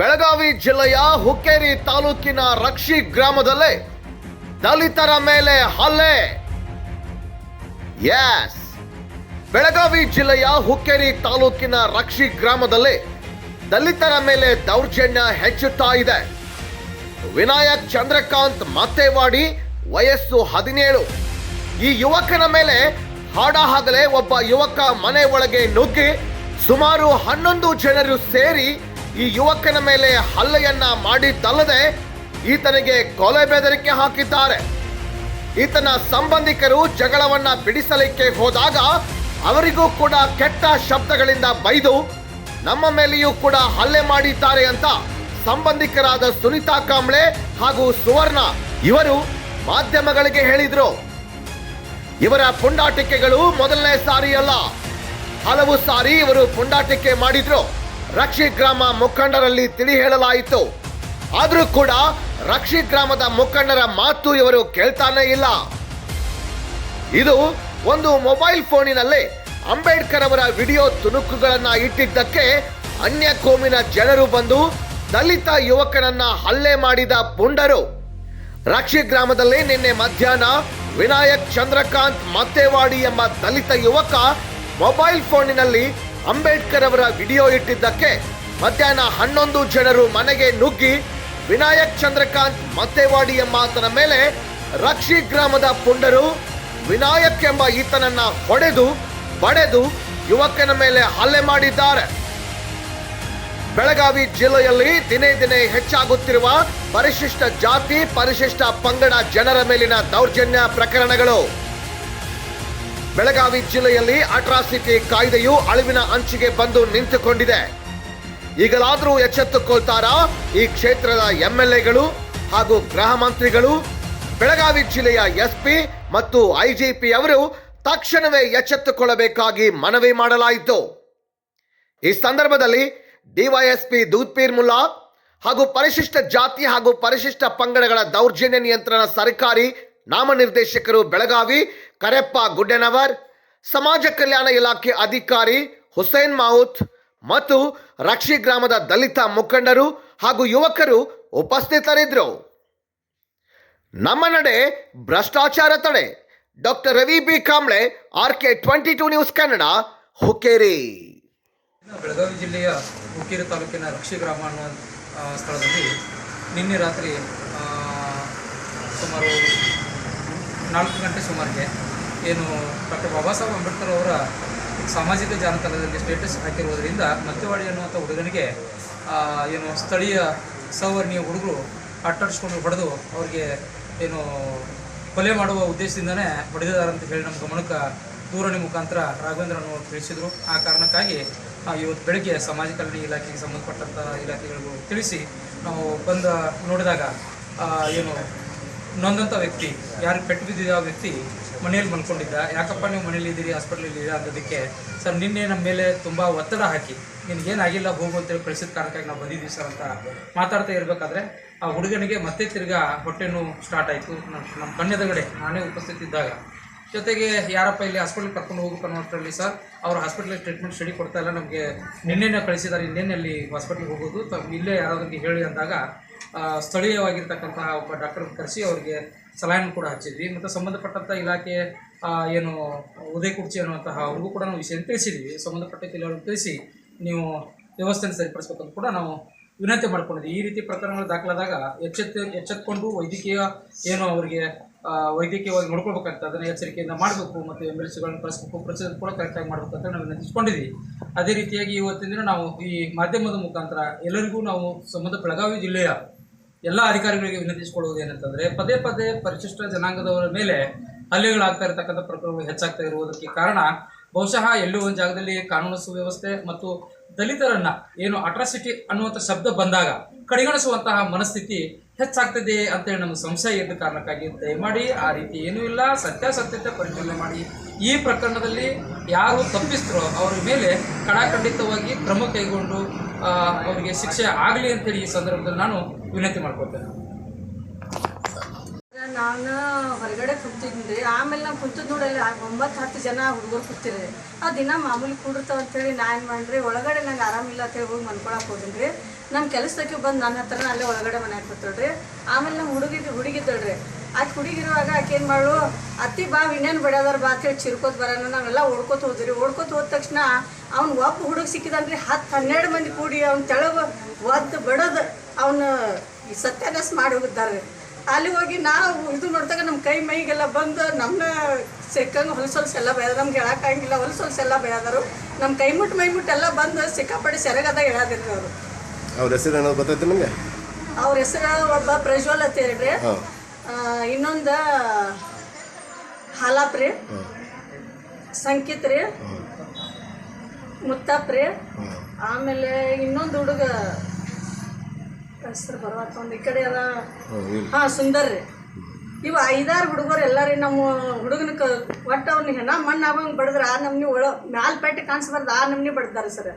ಬೆಳಗಾವಿ ಜಿಲ್ಲೆಯ ಹುಕ್ಕೇರಿ ತಾಲೂಕಿನ ರಕ್ಷಿ ಗ್ರಾಮದಲ್ಲೇ ದಲಿತರ ಮೇಲೆ ಹಲ್ಲೆ. ಎಸ್ ಬೆಳಗಾವಿ ಜಿಲ್ಲೆಯ ಹುಕ್ಕೇರಿ ತಾಲೂಕಿನ ರಕ್ಷಿ ಗ್ರಾಮದಲ್ಲಿ ದಲಿತರ ಮೇಲೆ ದೌರ್ಜನ್ಯ ಹೆಚ್ಚುತ್ತಾ ಇದೆ. ವಿನಾಯಕ್ ಚಂದ್ರಕಾಂತ್ ಮತ್ತೇವಾಡಿ, ವಯಸ್ಸು ಹದಿನೇಳು. ಈ ಯುವಕನ ಮೇಲೆ ಹಾಡಹಗಲೇ ಒಬ್ಬ ಯುವಕ ಮನೆ ಒಳಗೆ ನುಗ್ಗಿ ಸುಮಾರು ಹನ್ನೊಂದು ಜನರು ಸೇರಿ ಈ ಯುವಕನ ಮೇಲೆ ಹಲ್ಲೆಯನ್ನ ಮಾಡಿದ್ದಲ್ಲದೆ ಈತನಿಗೆ ಕೊಲೆ ಬೆದರಿಕೆ ಹಾಕಿದ್ದಾರೆ. ಈತನ ಸಂಬಂಧಿಕರು ಜಗಳವನ್ನ ಬಿಡಿಸಲಿಕ್ಕೆ ಹೋದಾಗ ಅವರಿಗೂ ಕೂಡ ಕೆಟ್ಟ ಶಬ್ದಗಳಿಂದ ಬೈದು ನಮ್ಮ ಮೇಲೆಯೂ ಕೂಡ ಹಲ್ಲೆ ಮಾಡಿದ್ದಾರೆ ಅಂತ ಸಂಬಂಧಿಕರಾದ ಸುನೀತಾ ಕಾಂಬ್ಳೆ ಹಾಗೂ ಸುವರ್ಣ ಇವರು ಮಾಧ್ಯಮಗಳಿಗೆ ಹೇಳಿದ್ರು. ಇವರ ಪುಂಡಾಟಿಕೆಗಳು ಮೊದಲನೇ ಸಾರಿ ಅಲ್ಲ ಹಲವು ಸಾರಿ ಇವರು ಪುಂಡಾಟಿಕೆ ಮಾಡಿದ್ರು. ರಕ್ಷಿ ಗ್ರಾಮ ಮುಖಂಡರಲ್ಲಿ ತಿಳಿ ಹೇಳಲಾಯಿತು. ಆದರೂ ಕೂಡ ರಕ್ಷಿ ಗ್ರಾಮದ ಮುಖಂಡರ ಮಾತು ಇವರು ಕೇಳ್ತಾನೇ ಇಲ್ಲ. ಇದು ಒಂದು ಮೊಬೈಲ್ ಫೋನಿನಲ್ಲಿ ಅಂಬೇಡ್ಕರ್ ಅವರ ವಿಡಿಯೋ ತುಣುಕುಗಳನ್ನ ಇಟ್ಟಿದ್ದಕ್ಕೆ ಅನ್ಯ ಕೋಮಿನ ಜನರು ಬಂದು ದಲಿತ ಯುವಕನನ್ನ ಹಲ್ಲೆ ಮಾಡಿದ ಪುಂಡರು. ರಕ್ಷಿ ಗ್ರಾಮದಲ್ಲಿ ನಿನ್ನೆ ಮಧ್ಯಾಹ್ನ ವಿನಾಯಕ್ ಚಂದ್ರಕಾಂತ್ ಮತ್ತೇವಾಡಿ ಎಂಬ ದಲಿತ ಯುವಕ ಮೊಬೈಲ್ ಫೋನಿನಲ್ಲಿ ಅಂಬೇಡ್ಕರ್ ಅವರ ವಿಡಿಯೋ ಇಟ್ಟಿದ್ದಕ್ಕೆ ಮಧ್ಯಾಹ್ನ ಹನ್ನೊಂದು ಜನರು ಮನೆಗೆ ನುಗ್ಗಿ ವಿನಾಯಕ್ ಚಂದ್ರಕಾಂತ್ ಮತ್ತೆವಾಡಿ ಎಂಬ ಆತನ ಮೇಲೆ ರಕ್ಷಿ ಗ್ರಾಮದ ಪುಂಡರು ವಿನಾಯಕ್ ಎಂಬ ಈತನನ್ನ ಹೊಡೆದು, ಬಡೆದು ಯುವಕನ ಮೇಲೆ ಹಲ್ಲೆ ಮಾಡಿದ್ದಾರೆ. ಬೆಳಗಾವಿ ಜಿಲ್ಲೆಯಲ್ಲಿ ದಿನೇ ದಿನೇ ಹೆಚ್ಚಾಗುತ್ತಿರುವ ಪರಿಶಿಷ್ಟ ಜಾತಿ, ಪರಿಶಿಷ್ಟ ಪಂಗಡ ಜನರ ಮೇಲಿನ ದೌರ್ಜನ್ಯ ಪ್ರಕರಣಗಳು. ಬೆಳಗಾವಿ ಜಿಲ್ಲೆಯಲ್ಲಿ ಅಟ್ರಾಸಿಟಿ ಕಾಯ್ದೆಯು ಅಳಿವಿನ ಅಂಚಿಗೆ ಬಂದು ನಿಂತುಕೊಂಡಿದೆ. ಈಗಲಾದರೂ ಎಚ್ಚೆತ್ತುಕೊಳ್ತಾರಾ ಈ ಕ್ಷೇತ್ರದ ಎಂಎಲ್ಎಗಳು ಹಾಗೂ ಗೃಹ ಮಂತ್ರಿಗಳು? ಬೆಳಗಾವಿ ಜಿಲ್ಲೆಯ ಎಸ್ಪಿ ಮತ್ತು ಐಜಿಪಿ ಅವರು ತಕ್ಷಣವೇ ಎಚ್ಚೆತ್ತುಕೊಳ್ಳಬೇಕಾಗಿ ಮನವಿ ಮಾಡಲಾಯಿತು. ಈ ಸಂದರ್ಭದಲ್ಲಿ ಡಿವೈಎಸ್ಪಿ ದೂದ್ಪೀರ್ ಮುಲ್ಲಾ ಹಾಗೂ ಪರಿಶಿಷ್ಟ ಜಾತಿ ಹಾಗೂ ಪರಿಶಿಷ್ಟ ಪಂಗಡಗಳ ದೌರ್ಜನ್ಯ ನಿಯಂತ್ರಣ ಸರ್ಕಾರಿ ನಾಮನಿರ್ದೇಶಕರು ಬೆಳಗಾವಿ, ಕರೆಪ್ಪ ಗುಡ್ಡೆನವರ್, ಸಮಾಜ ಕಲ್ಯಾಣ ಇಲಾಖೆ ಅಧಿಕಾರಿ ಹುಸೇನ್ ಮಾವುತ್ ಮತ್ತು ರಕ್ಷಿ ಗ್ರಾಮದ ದಲಿತ ಮುಖಂಡರು ಹಾಗೂ ಯುವಕರು ಉಪಸ್ಥಿತರಿದ್ದರು. ನಮ್ಮ ನಡೆ ಭ್ರಷ್ಟಾಚಾರ ತಡೆ. Doctor Ravi B. Kamble R K twenty two news Kannada, Hukkeri. Belagavi ಜಿಲ್ಲೆಯ ಹುಕ್ಕೇರಿ ತಾಲೂಕಿನ ರಕ್ಷಿ ಗ್ರಾಮ ಸ್ಥಳದಲ್ಲಿ ನಿನ್ನೆ ರಾತ್ರಿ ಸುಮಾರು ನಾಲ್ಕು ಗಂಟೆ ಸುಮಾರಿಗೆ ಏನು ಡಾಕ್ಟರ್ ಬಾಬಾ ಸಾಹೇಬ್ ಅಂಬೇಡ್ಕರ್ ಅವರ ಸಾಮಾಜಿಕ ಜಾಲತಾಣದಲ್ಲಿ ಸ್ಟೇಟಸ್ ಹಾಕಿರುವುದರಿಂದ ಮತ್ತೆವಾಡಿ ಅನ್ನುವಂಥ ಹುಡುಗನಿಗೆ ಏನು ಸ್ಥಳೀಯ ಸವರ್ಣೀಯ ಹುಡುಗರು ಅಟ್ಟಾಡಿಸ್ಕೊಂಡು ಹೊಡೆದು ಅವ್ರಿಗೆ ಏನು ಕೊಲೆ ಮಾಡುವ ಉದ್ದೇಶದಿಂದನೇ ಅಂತ ಹೇಳಿ ನಮ್ಮ ಗಮನಕ್ಕೆ ದೂರಣಿ ಮುಖಾಂತರ ರಾಘವೇಂದ್ರ ಅವರು ತಿಳಿಸಿದರು. ಆ ಕಾರಣಕ್ಕಾಗಿ ಇವತ್ತು ಬೆಳಗ್ಗೆ ಸಮಾಜ ಕಲ್ಯಾಣ ಇಲಾಖೆಗೆ ಸಂಬಂಧಪಟ್ಟಂಥ ಇಲಾಖೆಗಳಿಗೂ ತಿಳಿಸಿ ನಾವು ಬಂದ, ನೋಡಿದಾಗ ಏನು ನೊಂದಂಥ ವ್ಯಕ್ತಿ, ಯಾರು ಪೆಟ್ಟು ಬಿದ್ದಿದ್ದ ವ್ಯಕ್ತಿ ಮನೆಯಲ್ಲಿ ಮಲ್ಕೊಂಡಿದ್ದ. ಯಾಕಪ್ಪ ನೀವು ಮನೇಲಿ ಇದ್ದೀರಿ ಹಾಸ್ಪಿಟ್ಲಲ್ಲಿ ಇದ್ದೀರಾ ಅನ್ನೋದಕ್ಕೆ ಸರ್, ನಿನ್ನೆ ನಮ್ಮ ಮೇಲೆ ತುಂಬ ಒತ್ತಡ ಹಾಕಿ, ನಿನಗೇನಾಗಿಲ್ಲ ಹೋಗು ಅಂತೇಳಿ ಕಳಿಸಿದ ಕಾರಣಕ್ಕಾಗಿ ನಾವು ಬಂದಿದ್ದೀವಿ ಸರ್ ಅಂತ ಮಾತಾಡ್ತಾ ಇರಬೇಕಾದ್ರೆ ಆ ಹುಡುಗನಿಗೆ ಮತ್ತೆ ತಿರ್ಗಾ ಹೊಟ್ಟೆ ನೋವು ಸ್ಟಾರ್ಟ್ ಆಯಿತು ನಮ್ಮ ನಮ್ಮ ನಾನೇ ಉಪಸ್ಥಿತಿ ಇದ್ದಾಗ. ಜೊತೆಗೆ ಯಾರಪ್ಪ ಇಲ್ಲಿ ಹಾಸ್ಪಿಟ್ಲಿಗೆ ಕರ್ಕೊಂಡು ಹೋಗಬೇಕು ಅನ್ನೋಷ್ಟರಲ್ಲಿ ಸರ್, ಅವ್ರು ಹಾಸ್ಪಿಟ್ಲಿಗೆ ಟ್ರೀಟ್ಮೆಂಟ್ ಸ್ಟಡಿ ಕೊಡ್ತಾ ಇಲ್ಲ, ನಮಗೆ ನಿನ್ನೆನೇ ಕಳಿಸಿದ್ದಾರೆ ಇನ್ನೇನಲ್ಲಿ ಹಾಸ್ಪಿಟ್ಲಿಗೆ ಹೋಗೋದು. ತ ಇಲ್ಲೇ ಯಾರಾದ್ರಿಗೆ ಹೇಳಿ ಅಂದಾಗ ಸ್ಥಳೀಯವಾಗಿರ್ತಕ್ಕಂತಹ ಒಬ್ಬ ಡಾಕ್ಟರ್ ಕರೆಸಿ ಅವರಿಗೆ ಸಲಹೆಯನ್ನು ಕೂಡ ಹಚ್ಚಿದ್ವಿ. ಮತ್ತು ಸಂಬಂಧಪಟ್ಟಂಥ ಇಲಾಖೆ ಏನು ಉದಯ ಕುರ್ಚಿ ಅನ್ನುವಂತಹ ಅವ್ರಿಗೂ ಕೂಡ ನಾವು ವಿಷಯ ತಿಳಿಸಿದ್ವಿ. ಸಂಬಂಧಪಟ್ಟ ಕೆಲವರು ತಿಳಿಸಿ ನೀವು ವ್ಯವಸ್ಥೆಯನ್ನು ಸರಿಪಡಿಸ್ಬೇಕಂತ ಕೂಡ ನಾವು ವಿನಂತಿ ಮಾಡ್ಕೊಂಡಿದ್ವಿ. ಈ ರೀತಿ ಪ್ರಕರಣಗಳು ದಾಖಲಾದಾಗ ಎಚ್ಚೆತ್ತ, ಎಚ್ಚೆತ್ಕೊಂಡು ವೈದ್ಯಕೀಯ ಏನು ಅವರಿಗೆ ವೈದ್ಯಕೀಯವಾಗಿ ನೋಡ್ಕೊಳ್ಬೇಕಂತ ಅದನ್ನು ಎಚ್ಚರಿಕೆಯಿಂದ ಮಾಡಬೇಕು ಮತ್ತು ಎಂಬುಲೆನ್ಸ್ಗಳನ್ನು ಕಳಿಸ್ಬೇಕು ಪ್ರೊಸೀಜರ್ ಕೂಡ ಕರೆಕ್ಟಾಗಿ ಮಾಡಬೇಕು ಅಂತ ನಾವು ವಿನಂತಿಸ್ಕೊಂಡಿದ್ವಿ. ಅದೇ ರೀತಿಯಾಗಿ ಇವತ್ತಿನ ದಿನ ನಾವು ಈ ಮಾಧ್ಯಮದ ಮುಖಾಂತರ ಎಲ್ಲರಿಗೂ ನಾವು ಸಂಬಂಧ ಬೆಳಗಾವಿ ಜಿಲ್ಲೆಯ ಎಲ್ಲ ಅಧಿಕಾರಿಗಳಿಗೆ ವಿನಂತಿಸಿಕೊಳ್ಳುವುದು ಏನಂತಂದರೆ, ಪದೇ ಪದೇ ಪರಿಶಿಷ್ಟ ಜನಾಂಗದವರ ಮೇಲೆ ಹಲ್ಲೆಗಳಾಗ್ತಾ ಇರತಕ್ಕಂಥ ಪ್ರಕರಣಗಳು ಹೆಚ್ಚಾಗ್ತಾ ಇರುವುದಕ್ಕೆ ಕಾರಣ ಬಹುಶಃ ಎಲ್ಲೋ ಒಂದು ಜಾಗದಲ್ಲಿ ಕಾನೂನು ಸುವ್ಯವಸ್ಥೆ ಮತ್ತು ದಲಿತರನ್ನ ಏನು ಅಟ್ರಾಸಿಟಿ ಅನ್ನುವಂಥ ಶಬ್ದ ಬಂದಾಗ ಕಡೆಗಣಿಸುವಂತಹ ಮನಸ್ಥಿತಿ ಹೆಚ್ಚಾಗ್ತದೆ ಅಂತೇಳಿ ನಮ್ಮ ಸಂಶಯ ಇದ್ದ ಕಾರಣಕ್ಕಾಗಿ ದಯಮಾಡಿ ಆ ರೀತಿ ಏನೂ ಇಲ್ಲ, ಸತ್ಯಾಸತ್ಯತೆ ಪರಿಶೀಲನೆ ಮಾಡಿ. ಈ ಪ್ರಕರಣದಲ್ಲಿ ಯಾರು ತಪ್ಪಿಸ್ತರೋ ಅವರ ಮೇಲೆ ಕಡಾಖಂಡಿತವಾಗಿ ಕ್ರಮ ಕೈಗೊಂಡು ಅವರಿಗೆ ಶಿಕ್ಷೆ ಆಗಲಿ ಅಂತೇಳಿ ಈ ಸಂದರ್ಭದಲ್ಲಿ ನಾನು ವಿನಂತಿ ಮಾಡ್ಕೊಳ್ತೇನೆ. ನಾನು ಹೊರಗಡೆ ಕುಂತಿದ್ರಿ ಆಮೇಲೆ ನಾವು ಕುಂತದ್ ನೋಡಿ ಒಂಬತ್ತು ಹತ್ತು ಜನ ಹುಡುಗರು ಕೂತಿರಿ ಆ ದಿನ ಮಾಮೂಲಿ ಕೂಡಿರ್ತಾವ ಅಂತೇಳಿ ನಾ ಏನು ಮಾಡ್ರಿ ಒಳಗಡೆ ನಂಗೆ ಆರಾಮಿಲ್ಲ ಅಂತೇಳಿ ಹೋಗಿ ಮನ್ಕೊಳಕ್ಕೆ ರೀ ನಮ್ಮ ಕೆಲಸಕ್ಕೆ ಬಂದು ನನ್ನ ಹತ್ರನ ಅಲ್ಲೇ ಒಳಗಡೆ ಮನ್ಯಾಗ ಕೂತಳ್ರಿ ಆಮೇಲೆ ನಮ್ಮ ಹುಡುಗಿ ಹುಡುಗಿದ್ದಳ್ರಿ. ಆಕೆ ಹುಡುಗಿರುವಾಗ ಆಕೆ ಏನು ಮಾಡು ಅತ್ತಿ ಬಾ ಇನ್ನೇನು ಬಿಡೋದಾರ ಬಾ ಅಂತೇಳಿ ಚಿರ್ಕೋತ ಬರೋಣ ನಾವೆಲ್ಲ ಓಡ್ಕೋತ ಹೋದ್ರಿ ಓಡ್ಕೋತ ಹೋದ ತಕ್ಷಣ ಅವ್ನು ಒಬ್ಬ ಹುಡುಗ ಸಿಕ್ಕಿದನ್ರಿ. ಹತ್ತು ಹನ್ನೆರಡು ಮಂದಿ ಕೂಡಿ ಅವ್ನು ತೆಳಗ ಒದ್ದು ಬಡದು ಅವನು ಸತ್ಯಾನಾಶ ಮಾಡಿ ಹೋಗಿದ್ದಾರೆ ಅಲ್ಲಿ ಹೋಗಿ ನಾವು ಇದು ನೋಡ್ದಾಗ ನಮ್ಮ ಕೈ ಮೈಗೆಲ್ಲ ಬಂದು ನಮ್ಮನ್ನ ಸಿಕ್ಕಂಗೆ ಹೊಲಸು ಎಲ್ಲ ಬೆಳೆದ ನಮ್ಗೆ ಹೇಳೋಕ್ಕಾಗಿಲ್ಲ ಹೊಲಸು ಹೊಲಸು ಎಲ್ಲ ಬೆಳೆದರು ನಮ್ಮ ಕೈ ಮುಟ್ಟು ಮೈ ಮುಟ್ಟು ಎಲ್ಲ ಬಂದು ಸಿಕ್ಕಾಪಟ್ಟೆ ಸೆರಗದ ಹೇಳಿದ್ರು ಅವರು. ಅವ್ರ ಹೆಸರು ಏನಾದ್ರು ಗೊತ್ತೈತೆ ನಿಮಗೆ? ಅವ್ರ ಹೆಸರು ಒಬ್ಬ ಪ್ರಜ್ವಲ್ ಅಂತ ಹೇಳ್ರಿ. ಇನ್ನೊಂದು ಹಾಲಾಪ್ ರೀ. ಸಂಕಿತ್ ರೀ. ಮುತ್ತಪ್ಪ ರೀ. ಆಮೇಲೆ ಇನ್ನೊಂದು ಹುಡುಗ ಹೆಸರು ಬರವತ್ತ ಒಂದು ಈ ಕಡೆ ಅದ. ಹಾಂ ಸುಂದರ್ ರೀ. ಇವು ಐದಾರು ಹುಡುಗರು ಎಲ್ಲಾರಿ ನಮ್ಮ ಹುಡುಗನ ಕ ಒಟ್ಟು ಅವ್ನಿಗೆ ಹೆಣ ಮಣ್ಣು ಆಗೋಂಗೆ ಬಡದ್ರ ಆ ನಮ್ನಿ ಒಳ ಮ್ಯಾಲ್ ಪೆಟ್ಟು ಕಾಣಿಸ್ಬಾರ್ದು ಆ ನಮ್ನಿ ಬಡ್ದಾರೆ ಸರ್.